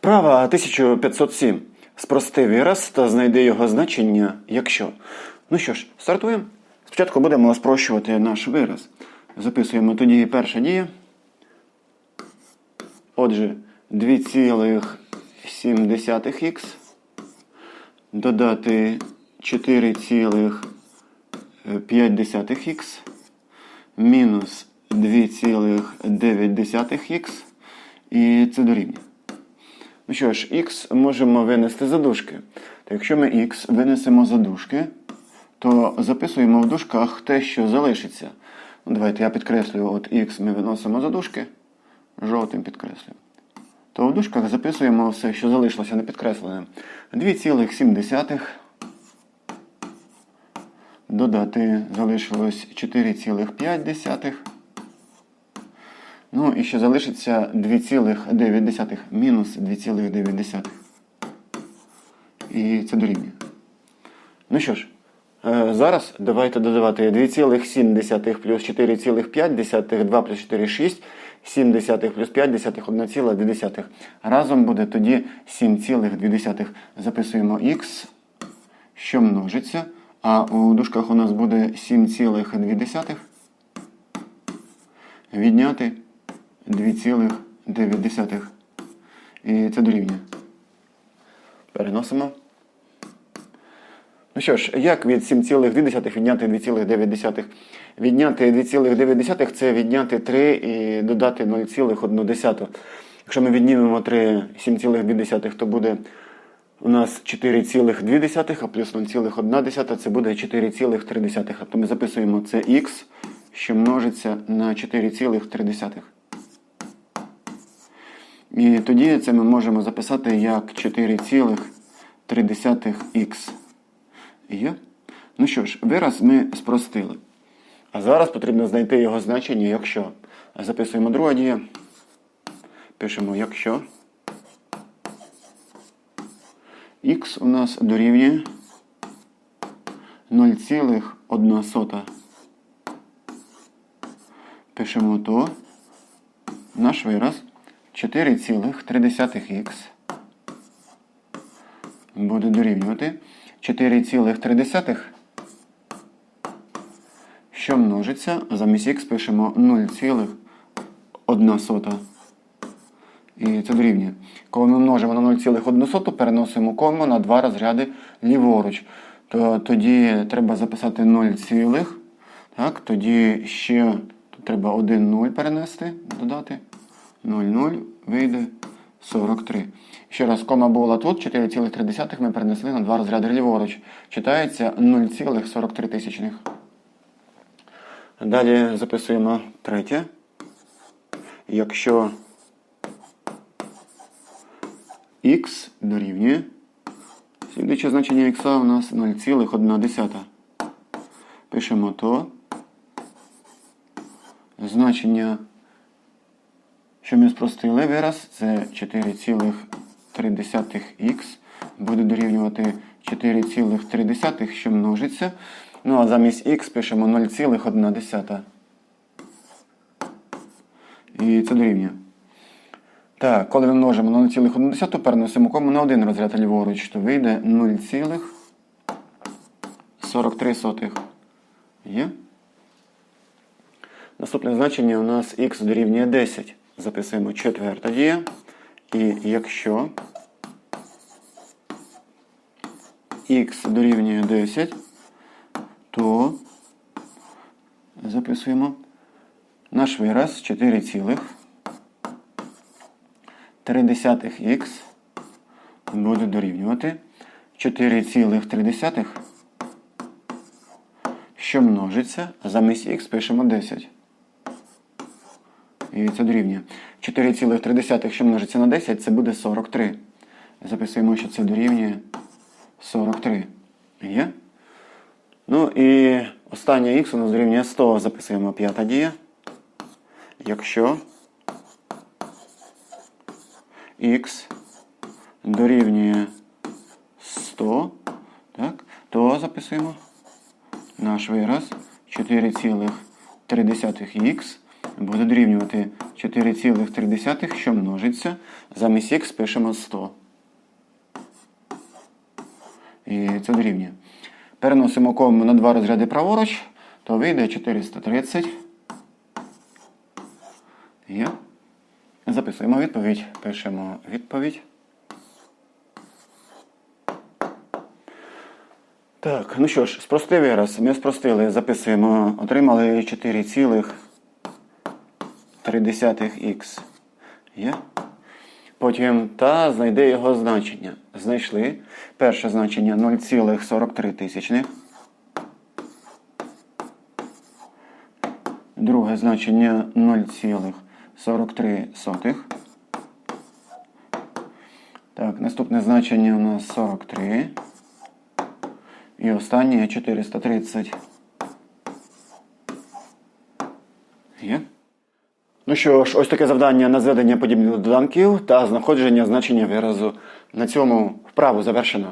Вправа 1507. Спрости вираз та знайди його значення, якщо. Ну що ж, стартуємо. Спочатку будемо спрощувати наш вираз. Записуємо тоді перша дія. Отже, 2,7х додати 4,5х мінус 2,9х і це дорівнює. Ну що ж, х можемо винести за дужки. То якщо ми х винесемо за дужки, то записуємо в дужках те, що залишиться. Ну, давайте я підкреслюю, от х ми виносимо за дужки, жовтим підкреслюю. То в дужках записуємо все, що залишилося не підкреслене. 2,7. Додати залишилось 4,5. Ну і ще залишиться 2,9 мінус 2,9. І це дорівнює. Ну що ж, е, зараз давайте додавати 2,7 плюс 4,5, 2 плюс 4 6, 7 десятих плюс 5 десятих, 1,2. Разом буде тоді 7,2. Записуємо х, що множиться. А у дужках у нас буде 7,2 відняти 2,9. І це дорівнює. Переносимо. Ну що ж, як від 7,2 відняти 2,9? Відняти 2,9 це відняти 3 і додати 0,1. Якщо ми віднімемо 3 7,2, то буде у нас 4,2, а плюс 0,1 це буде 4,3. Тобто ми записуємо це х, що множиться на 4,3. І тоді це ми можемо записати як 4,3х. Є? Ну що ж, вираз ми спростили. А зараз потрібно знайти його значення, якщо. Записуємо друга дія. Пишемо якщо. Х у нас дорівнює 0,1. Пишемо то. Наш вираз 4,3х буде дорівнювати 4,3, що множиться, замість х пишемо 0,1. І це дорівнює. Коли ми множимо на 0,1, переносимо кому на два розряди ліворуч. То тоді треба записати 0, цілих, так, тоді ще треба 1 0 перенести, додати. 0, 0, вийде 43. Ще раз, кома була тут, 4,3 ми перенесли на два розряди ліворуч. Читається 0,43 тисячних. Далі записуємо третє. Якщо х дорівнює, слідуюче значення х у нас 0,1. Пишемо то. Значення що ми спростили вираз, це 4,3х буде дорівнювати 4,3, що множиться. Ну а замість х пишемо 0,1. І це дорівнює. Так, коли ми множимо на 0,1, переносимо кому на один розряд ліворуч, то вийде 0,43. Є? Наступне значення у нас х дорівнює 10. Записуємо четверта дія. І якщо х дорівнює 10, то записуємо наш вираз 4,3х буде дорівнювати 4,3, що множиться, замість х пишемо 10. І це дорівнює. 4,3, що множиться на 10, це буде 43. Записуємо, що це дорівнює 43. Є? Ну і останнє х у нас дорівнює 100. Записуємо п'ята дія. Якщо х дорівнює 100, так, то записуємо наш вираз 4,3х буде дорівнювати 4,3, що множиться. Замість х пишемо 100. І це дорівнює. Переносимо кому на два розряди праворуч, то вийде 430. Є. Записуємо відповідь. Пишемо відповідь. Так, ну що ж, спростий вираз. Ми спростили, записуємо. Отримали 4,3х. Є? Потім та знайде його значення. Знайшли. Перше значення 0,43 тисячних. Друге значення 0,43. Так, наступне значення у нас 43. І останнє 430. Є? Ну що ж, ось таке завдання на зведення подібних доданків та знаходження значення виразу. На цьому вправу завершено.